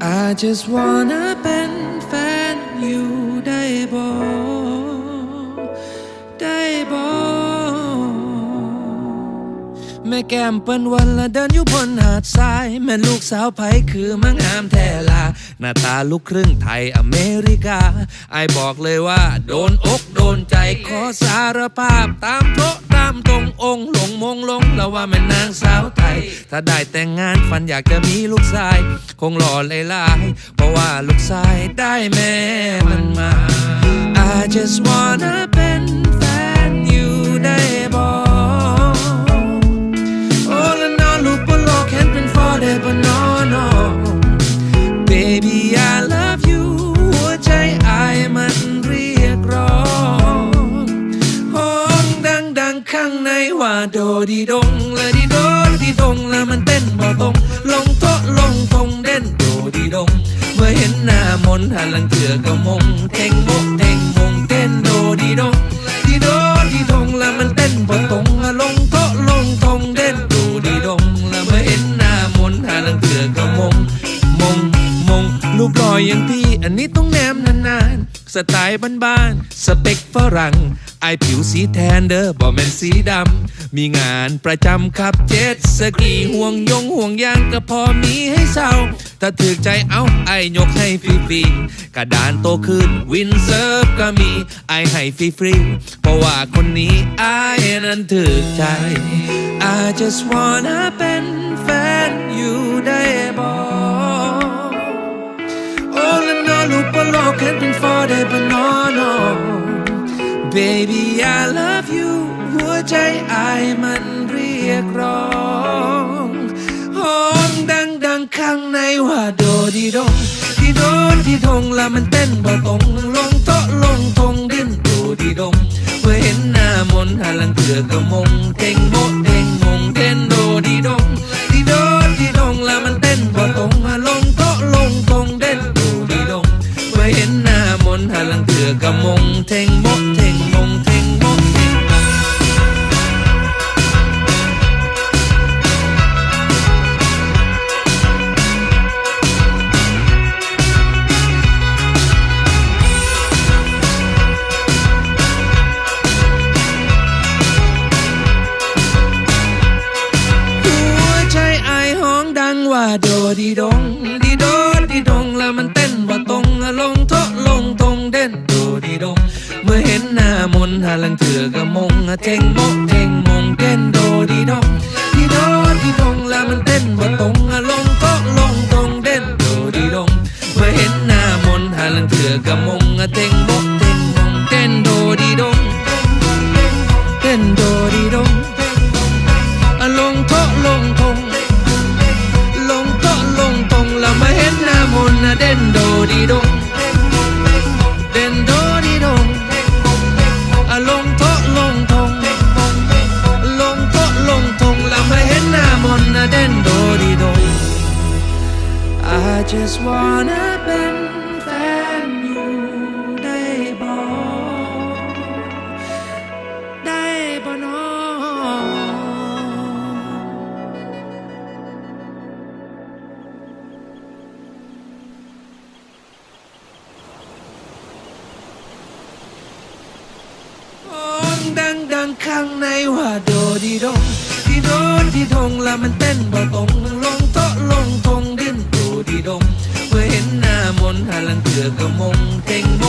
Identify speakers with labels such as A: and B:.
A: I just wanna เป็นแฟนอยู่ได้บ่ได้บ่แม่แก้มเปิ้นวันละเดินอยู่บนหาดทราย แม่ลูกสาวไผคือมังงามแท้ลา หน้าตาลูกครึ่งไทยอเมริกาไอบอกเลยว่า โดนอกโดนใจขอสารภาพตามโทะ ตามตรงองค์หลงมงลงแล้วว่าแม่นางสาวไทย ถ้าได้แต่งงานฝันอยากจะมีลูกชาย คงหล่อเลยลาย เพราะว่าลูกชายได้แม่มันมา I just wanna ว่าโดดีดงละดีโดดีดงและมันเต้นบ่ตรงลงโตลงทงเด่นโดดีดง เมื่อเห็นหน้ามนหันหลังเถื่อก็มงเท่งโมเท่งมงเต้นโดดีดงดีโดดีด สไตล์บ้านๆสเปคฝรั่งไอผิวสีแทนเด้อบ่แมนสีดำ มีงานประจำขับเจ็ตสกีห่วงยงห่วงยางก็พอมีให้เศร้า ถ้าถึกใจเอาไอยกให้ฟรีๆกระดานโตขึ้นวินเซิร์ฟก็มีไอให้ฟรีๆเพราะว่าคนนี้ไอนั้นถึกใจ I just wanna เป็นแฟน Baby, I love you หัวใจไอายมันเรียกร้องห้องดังดังข้างในว่าโดดีดงดีโดนดีดงแล้วมันเต้นบ่ตรงลงโตะลงทงดิ้นโดดีดงเมื่อเห็นหน้ามนหันหลังเถื่อก็มงเท่งโมเท่งมงเต้นโดดีดงดีโดนดีดงแล้วมันเต้นบ่ตรงลงโตะลงทงเด่นโดดีดงเมื่อเห็นหน้ามนหันหลังเถื่อก็มงเท่งโม โดดีดงดีโดดีดงแล้วมันเต้นว่าตรงลงโต๊ะลงตรงเด่นโดดีดง เมื่อเห็นหน้ามนหาลังเถื่อก็มงเทงโมเทงมงเต้นโดดีดงดีโดดีดงแล้วมันเต้นว่าตรงลงโต๊ะลงตรงเด่นโดดีดง เมื่อเห็นหน้ามนหาลังเถื่อก็มงเทงโมเ just wanna เป็นแฟนอยู่ได้บ่ได้บ่น้อห้องดังดังข้างในว่าโดดีดงดีโดนดีดงแล้วมันเต้นบ่ตรงลงโตลงทง ที่ดงเมื่อเห็นหน้ามนหาลังเถื่อกะมงเก่งบ